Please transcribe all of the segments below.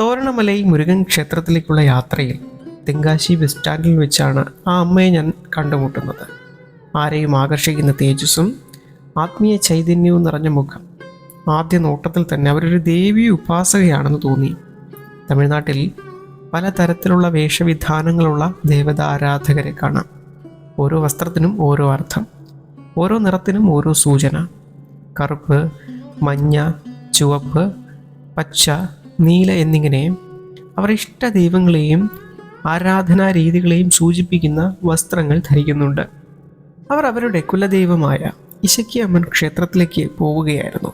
തോരണമലൈ മുരുകൻ ക്ഷേത്രത്തിലേക്കുള്ള യാത്രയിൽ തെങ്കാശി ബസ് സ്റ്റാൻഡിൽ വെച്ചാണ് ആ അമ്മയെ ഞാൻ കണ്ടുമുട്ടുന്നത്. ആരെയും ആകർഷിക്കുന്ന തേജസ്സും ആത്മീയ ചൈതന്യവും നിറഞ്ഞ മുഖം ആദ്യ നോട്ടത്തിൽ തന്നെ അവരൊരു ദേവി ഉപാസകയാണെന്ന് തോന്നി. തമിഴ്നാട്ടിൽ പലതരത്തിലുള്ള വേഷവിധാനങ്ങളുള്ള ദേവതാരാധകരെ കാണാം. ഓരോ വസ്ത്രത്തിനും ഓരോ അർത്ഥം ഓരോ നിറത്തിനും ഓരോ സൂചന. കറുപ്പ് മഞ്ഞ ചുവപ്പ് പച്ച നീല എന്നിങ്ങനെ അവർ ഇഷ്ട ദൈവങ്ങളെയും ആരാധനാ രീതികളെയും സൂചിപ്പിക്കുന്ന വസ്ത്രങ്ങൾ ധരിക്കുന്നുണ്ട്. അവർ അവരുടെ കുലദൈവമായ ഇശക്കി അമ്മൻ ക്ഷേത്രത്തിലേക്ക് പോവുകയായിരുന്നു.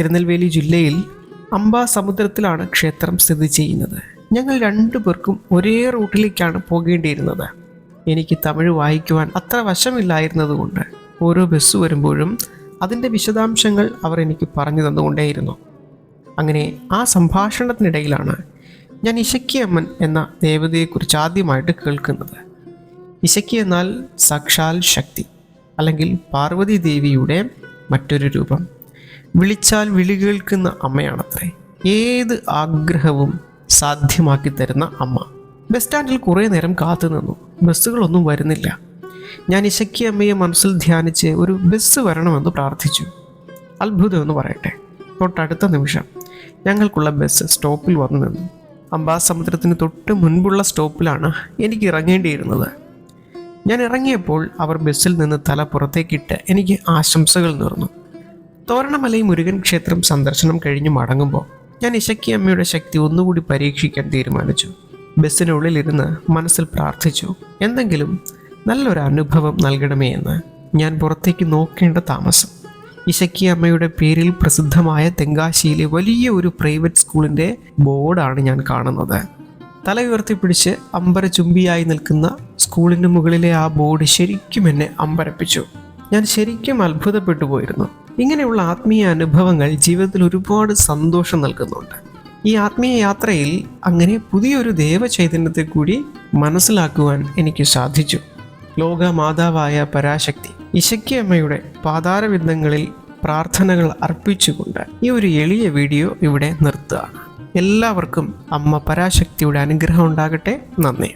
തിരുനെൽവേലി ജില്ലയിൽ അംബാ സമുദ്രത്തിലാണ് ക്ഷേത്രം സ്ഥിതി ചെയ്യുന്നത്. ഞങ്ങൾ രണ്ടു പേർക്കും ഒരേ റൂട്ടിലേക്കാണ് പോകേണ്ടിയിരുന്നത്. എനിക്ക് തമിഴ് വായിക്കുവാൻ അത്ര വശമില്ലായിരുന്നതുകൊണ്ട് ഓരോ ബസ് വരുമ്പോഴും അതിന്റെ വിശദാംശങ്ങൾ അവർ എനിക്ക് പറഞ്ഞു തന്നുകൊണ്ടേയിരുന്നു. അങ്ങനെ ആ സംഭാഷണത്തിനിടയിലാണ് ഞാൻ ഇശക്കി അമ്മൻ എന്ന ദേവതയെക്കുറിച്ച് ആദ്യമായിട്ട് കേൾക്കുന്നത്. ഇശക്കി എന്നാൽ സാക്ഷാൽ ശക്തി അല്ലെങ്കിൽ പാർവതി ദേവിയുടെ മറ്റൊരു രൂപം. വിളിച്ചാൽ വിളി കേൾക്കുന്ന അമ്മയാണത്രേ. ഏത് ആഗ്രഹവും സാധ്യമാക്കി തരുന്ന അമ്മ. ബസ് സ്റ്റാൻഡിൽ കുറേ നേരം കാത്തു നിന്നു. ബസ്സുകളൊന്നും വരുന്നില്ല. ഞാൻ ഇശക്കി അമ്മയെ മനസ്സിൽ ധ്യാനിച്ച് ഒരു ബസ് വരണമെന്ന് പ്രാർത്ഥിച്ചു. അത്ഭുതമെന്ന് പറയട്ടെ. തൊട്ടടുത്ത നിമിഷം ഞങ്ങൾക്കുള്ള ബസ് സ്റ്റോപ്പിൽ വന്നു നിന്നു. അംബാസമുദ്രത്തിന് തൊട്ട് മുൻപുള്ള സ്റ്റോപ്പിലാണ് എനിക്ക് ഇറങ്ങേണ്ടിയിരുന്നത്. ഞാൻ ഇറങ്ങിയപ്പോൾ അവർ ബസ്സിൽ നിന്ന് തല പുറത്തേക്കിട്ട് എനിക്ക് ആശംസകൾ നേർന്നു. തോരണമലയും മുരുകൻ ക്ഷേത്രം സന്ദർശനം കഴിഞ്ഞ് മടങ്ങുമ്പോൾ ഞാൻ ഇശക്കി അമ്മയുടെ ശക്തി ഒന്നുകൂടി പരീക്ഷിക്കാൻ തീരുമാനിച്ചു. ബസ്സിനുള്ളിലിരുന്ന് മനസ്സിൽ പ്രാർത്ഥിച്ചു എന്തെങ്കിലും നല്ലൊരു അനുഭവം നൽകണമേ എന്ന്. ഞാൻ പുറത്തേക്ക് നോക്കേണ്ട താമസം. ഇശക്കി അമ്മയുടെ പേരിൽ പ്രസിദ്ധമായ തെങ്കാശിയിലെ വലിയ ഒരു പ്രൈവറ്റ് സ്കൂളിന്റെ ബോർഡാണ് ഞാൻ കാണുന്നത്. തല ഉയർത്തിപ്പിടിച്ച് അമ്പരചുംബിയായി നിൽക്കുന്ന സ്കൂളിന് മുകളിലെ ആ ബോർഡ് ശരിക്കും എന്നെ അമ്പരപ്പിച്ചു. ഞാൻ ശരിക്കും അത്ഭുതപ്പെട്ടു പോയിരുന്നു. ഇങ്ങനെയുള്ള ആത്മീയ അനുഭവങ്ങൾ ജീവിതത്തിൽ ഒരുപാട് സന്തോഷം നൽകുന്നുണ്ട്. ഈ ആത്മീയ യാത്രയിൽ അങ്ങനെ പുതിയൊരു ദേവചൈതന്യത്തെ കൂടി മനസ്സിലാക്കുവാൻ എനിക്ക് സാധിച്ചു. ലോകമാതാവായ പരാശക്തി ഇശക്കിയമ്മയുടെ പാതാരവിന്ദങ്ങളിൽ പ്രാർത്ഥനകൾ അർപ്പിച്ചുകൊണ്ട് ഈ ഒരു എളിയ വീഡിയോ ഇവിടെ നിർത്തുകയാണ്. എല്ലാവർക്കും അമ്മ പരാശക്തിയുടെ അനുഗ്രഹം ഉണ്ടാകട്ടെ. നന്ദി.